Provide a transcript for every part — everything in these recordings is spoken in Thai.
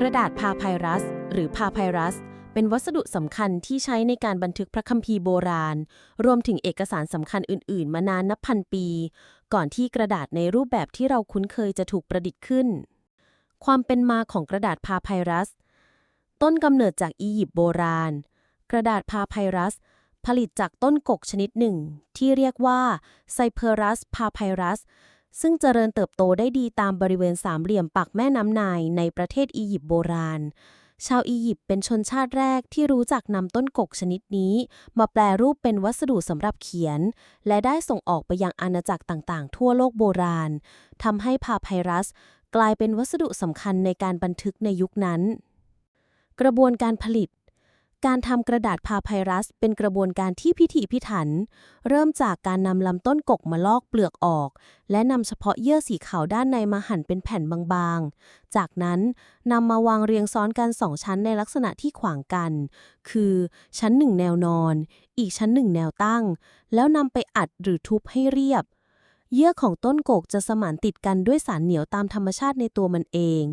กระดาษพาไพรัส หรือพาไพรัส เป็นวัสดุสำคัญที่ใช้ในการบันทึกพระคัมภีร์โบราณ รวมถึงเอกสารสำคัญอื่น ๆ มานานนับพันปี ก่อนที่กระดาษในรูปแบบที่เราคุ้นเคยจะถูกประดิษฐ์ขึ้น ความเป็นมาของกระดาษพาไพรัส ต้นกำเนิดจากอียิปต์โบราณ กระดาษพาไพรัส ผลิตจากต้นกกชนิดหนึ่ง ที่เรียกว่าไซเพอรัสพาไพรัส ซึ่งเจริญเติบโตได้ดีตามบริเวณสามเหลี่ยมปากแม่น้ำไนายในประเทศอียิปต์โบราณ ชาวอียิปต์เป็นชนชาติแรกที่รู้จักนำต้นกกชนิดนี้ มาแปลรูปเป็นวัสดุสำหรับเขียน และได้ส่งออกไปยังอาณาจักรต่างๆ ทั่วโลกโบราณทำให้พาไพรัส กลายเป็นวัสดุสำคัญในการบันทึกในยุคนั้น กระบวนการผลิต การทำกระดาษพาไพรัสเป็นกระบวนการที่พิถีพิถัน เริ่มจากการนำลำต้นกกมาลอกเปลือกออก และนำเฉพาะเยื่อสีขาวด้านในมาหั่นเป็นแผ่นบางๆ จากนั้นนำมาวางเรียงซ้อนกันสองชั้นในลักษณะที่ขวางกัน คือชั้นหนึ่งแนวนอน อีกชั้นหนึ่งแนวตั้ง แล้วนำไปอัดหรือทุบให้เรียบ เยื่อของต้นกกจะสมานติดกันด้วยสารเหนียวตามธรรมชาติในตัวมันเอง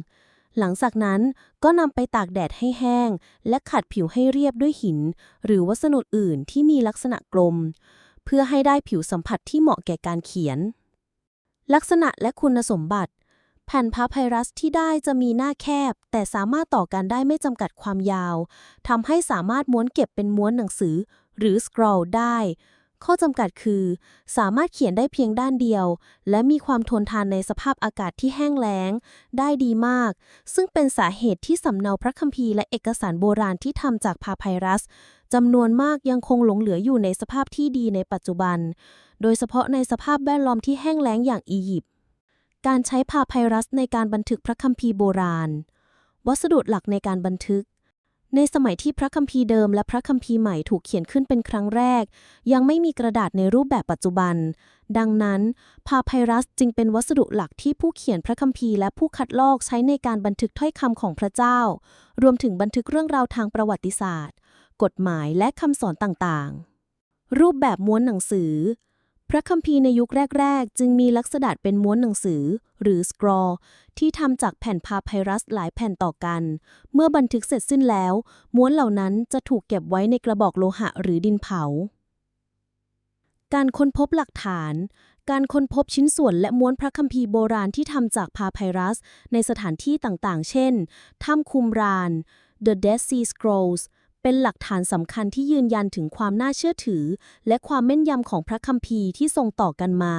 หลังจากนั้นก็นำไปตากแดดให้แห้ง และขัดผิวให้เรียบด้วยหิน หรือวัสดุอื่นที่มีลักษณะกลม เพื่อให้ได้ผิวสัมผัสที่เหมาะแก่การเขียน ลักษณะและคุณสมบัติ แผ่นพาไพรัสที่ได้จะมีหน้าแคบ แต่สามารถต่อกันได้ไม่จำกัดความยาวทำให้สามารถม้วนเก็บเป็นม้วนหนังสือ หรือสครอลได้ ข้อจำกัดคือ สามารถเขียนได้เพียงด้านเดียว และมีความทนทานในสภาพอากาศที่แห้งแล้ง ได้ดีมาก ซึ่งเป็นสาเหตุที่สำเนาพระคัมภีร์และเอกสารโบราณที่ทำจากพาไพรัสจำนวนมากยังคงหลงเหลืออยู่ในสภาพที่ดีในปัจจุบัน โดยเฉพาะในสภาพแวดล้อมที่แห้งแล้งอย่างอียิปต์การใช้พาไพรัสในการบันทึกพระคัมภีร์โบราณ วัสดุหลักในการบันทึก ในสมัยที่พระคัมภีร์เดิมและพระคัมภีร์ใหม่ถูกเขียนขึ้นเป็นครั้งแรก ยังไม่มีกระดาษในรูปแบบปัจจุบัน ดังนั้น พาไพรัสจึงเป็นวัสดุหลักที่ผู้เขียนพระคัมภีร์และผู้คัดลอกใช้ในการบันทึกถ้อยคำของพระเจ้า รวมถึงบันทึกเรื่องราวทางประวัติศาสตร์ กฎหมายและคำสอนต่างๆ รูปแบบม้วนหนังสือ พระคัมภีร์ในยุคแรก ๆ จึงมีลักษณะเป็นม้วนหนังสือ หรือสครอที่ทำจากแผ่นพาไพรัสหลายแผ่นต่อกัน เมื่อบันทึกเสร็จสิ้นแล้ว ม้วนเหล่านั้นจะถูกเก็บไว้ในกระบอกโลหะหรือดินเผา การค้นพบหลักฐาน การค้นพบชิ้นส่วนและม้วนพระคัมภีร์โบราณที่ทำจากพาไพรัส ในสถานที่ต่างๆ เช่น ถ้ำคุมราน The Dead Sea Scrolls เป็นหลักฐานสำคัญที่ยืนยันถึงความน่าเชื่อถือ และความแม่นยำของพระคัมภีร์ที่ทรงต่อกันมา